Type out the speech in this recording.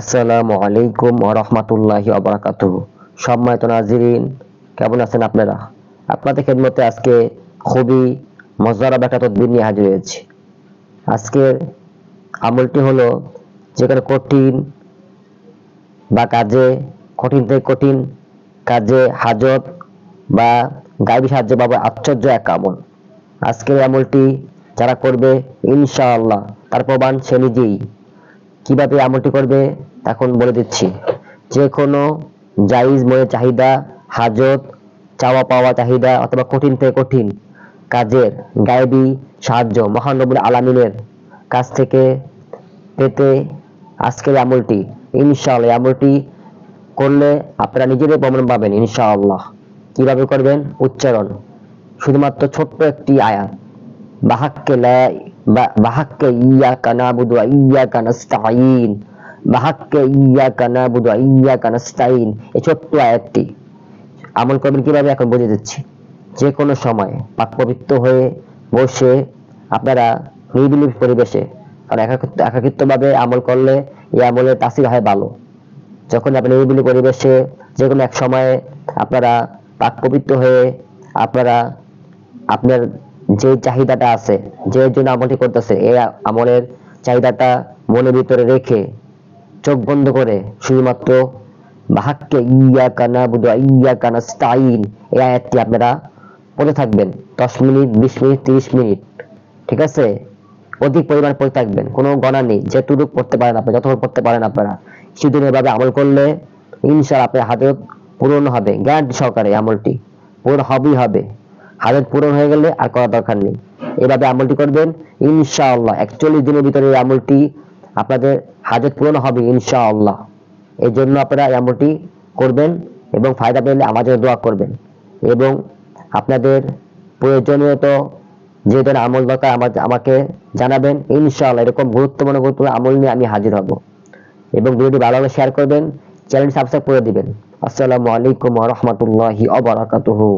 আসসালামু আলাইকুম রাহমাতুল্লাহি ওয়া বারাকাতুহু। সম্মানিত নাজিরিন, কেমন আছেন আপনারা? আপনাদের খেদমতে আজকে খুবই মজাদার একটা তদবির নিয়ে হাজির হয়েছি। আজকের আমলটি হলো যেখানে কঠিন বা কাজে, কঠিন থেকে কঠিন কাজে হাজত বা গাইবী সাহায্য পাবে আশ্চর্য এক আমল। আজকের আমলটি যারা করবে, ইনশাআল্লাহ, তার প্রমাণ সে নিজেই। কীভাবে আমলটি করবে এখন বলে দিচ্ছি। যে কোনো জাইজ মনে চাহিদা, হাজত চাওয়া পাওয়া চাহিদা অথবা কঠিন থেকে কঠিন কাজের গায়েবী সাহায্য মহানবুল আলামিনের কাছ থেকে পেতে আজকের আমলটি। ইনশাআল্লাহ আমলটি করলে আপনারা নিজেরাই প্রমাণ পাবেন ইনশাআল্লাহ। কীভাবে করবেন? উচ্চারণ। শুধুমাত্র ছোট্ট একটি আয়াত। বাহাক্কে লা নাবুদু ওয়া ইয়াকা নাস্তাঈন বাহাক্কে ইয়াকা নাবুদু ওয়া ইয়াকা নাস্তাঈন এই ছোট্ট আয়াতটি আমল করবেন কীভাবে এখন বুঝে দিচ্ছি। যে কোনো সময় পাক হয়ে বসে আপনারা নিরিবিলি পরিবেশে, কারণ একাকিত্ব, একাকিত্বভাবে আমল করলে এই আমলের তাসির হয় ভালো। যখন আপনি নিরিবিলি পরিবেশে যে কোনো এক সময়ে আপনারা পাক পবিত্র হয়ে আপনারা আপনার যে চাহিদাটা আছে, যে জন্য আমলটি করতেছে এই আমলের চাহিদাটা মনের ভিতরে রেখে চোখ বন্ধ করে শুধুমাত্র বাহাক্কে ইয়া কানা বুধ ইয়া কানা স্টাইন এই আয়াতটি আপনারা পড়ে থাকবেন। দশ মিনিট, বিশ মিনিট, তিরিশ মিনিট, ঠিক আছে? অধিক পরিমাণ পড়ে থাকবেন, কোনো গণা নেই। যেটুকু পড়তে পারেন আপনি যতক্ষণ পড়তে পারেন আপনারা। কিছুদিন এভাবে আমল করলে ইনশাল আপনার হাজত পূরণ হবে, গ্যারান্টি সহকারে আমলটি, পূরণ হবেই হবে। হাজত পূরণ হয়ে গেলে আর করার দরকার নেই। এভাবে আমলটি করবেন, ইনশাআল্লাহ। একচল্লিশ দিনের ভিতরে এই আমলটি আপনাদের হাজত পূরণ হবে, ইনশাআল্লাহ। এই জন্য আপনারা এই আমলটি করবেন এবং ফায়দা পেলে জন্য দোয়া করবেন। এবং আপনাদের প্রয়োজনীয়ত যে ধরনের আমল দরকার আমাকে জানাবেন, ইনশাআল্লাহ এরকম গুরুত্বপূর্ণ গুরুত্বপূর্ণ আমল নিয়ে আমি হাজির হব। এবং ভিডিওটি ভালো হলে শেয়ার করবেন চ্যানেল সাবস্ক্রাইব করে দিবেন। আসসালামু আলাইকুম রাহমাতুল্লাহি বারাকাতুহু।